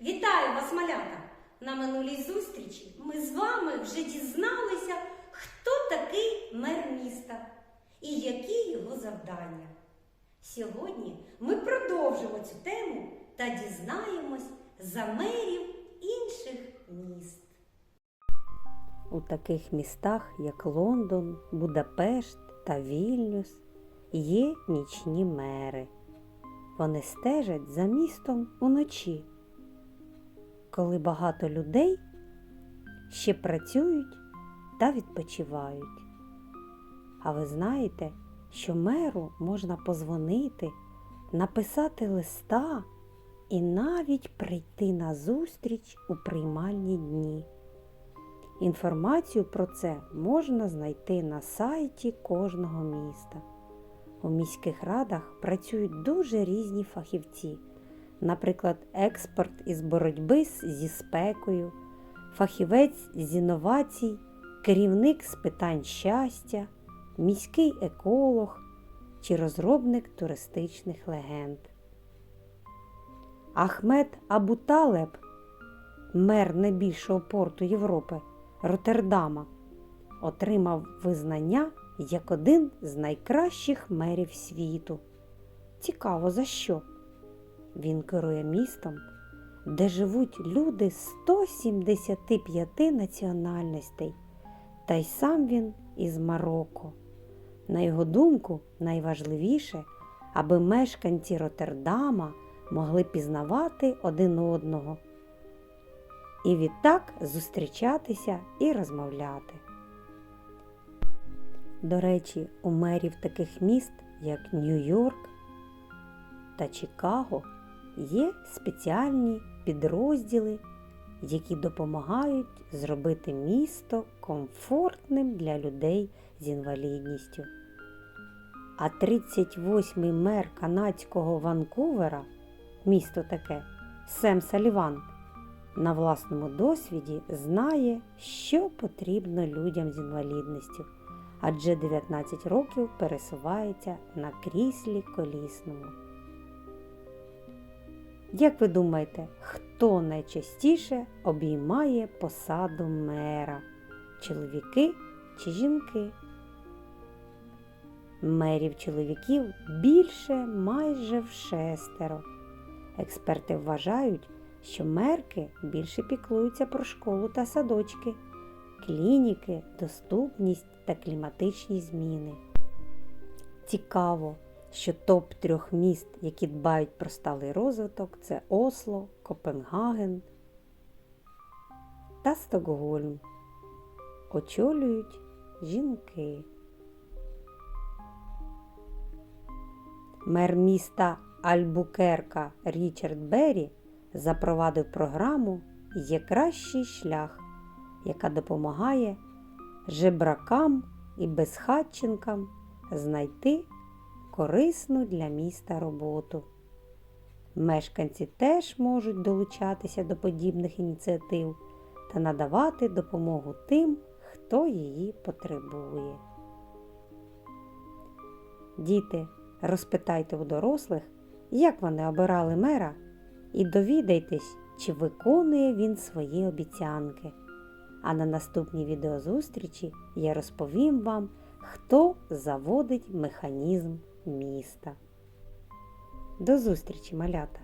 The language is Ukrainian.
Вітаю вас, малята! На минулій зустрічі ми з вами вже дізналися, хто такий мер міста і які його завдання. Сьогодні ми продовжимо цю тему та дізнаємось за мерів інших міст. У таких містах, як Лондон, Будапешт та Вільнюс, є нічні мери. Вони стежать за містом уночі, коли багато людей ще працюють та відпочивають. А ви знаєте, що меру можна позвонити, написати листа і навіть прийти на зустріч у приймальні дні. Інформацію про це можна знайти на сайті кожного міста. У міських радах працюють дуже різні фахівці, наприклад, експерт із боротьби зі спекою, фахівець з інновацій, керівник з питань щастя, міський еколог чи розробник туристичних легенд. Ахмед Абуталеб, мер найбільшого порту Європи, Роттердама, отримав визнання як один з найкращих мерів світу. Цікаво за що? Він керує містом, де живуть люди 175 національностей, та й сам він із Марокко. На його думку, найважливіше, аби мешканці Роттердама могли пізнавати один одного і відтак зустрічатися і розмовляти. До речі, у мерів таких міст, як Нью-Йорк та Чикаго, є спеціальні підрозділи, які допомагають зробити місто комфортним для людей з інвалідністю. А 38-й мер канадського Ванкувера, місто таке, Сем Саліван, на власному досвіді знає, що потрібно людям з інвалідністю, адже 19 років пересувається на кріслі колісному. Як ви думаєте, хто найчастіше обіймає посаду мера? Чоловіки чи жінки? Мерів чоловіків більше майже в шестеро. Експерти вважають, що мерки більше піклуються про школу та садочки, клініки, доступність та кліматичні зміни. Цікаво, що топ трьох міст, які дбають про сталий розвиток, це Осло, Копенгаген та Стокгольм. Очолюють жінки. Мер міста Альбукерка Річард Беррі запровадив програму Є кращий шлях, яка допомагає жебракам і безхатченкам знайти корисну для міста роботу. Мешканці теж можуть долучатися до подібних ініціатив та надавати допомогу тим, хто її потребує. Діти, розпитайте у дорослих, як вони обирали мера, і довідайтесь, чи виконує він свої обіцянки. А на наступній відеозустрічі я розповім вам, хто заводить механізм міста. До зустрічі, малята!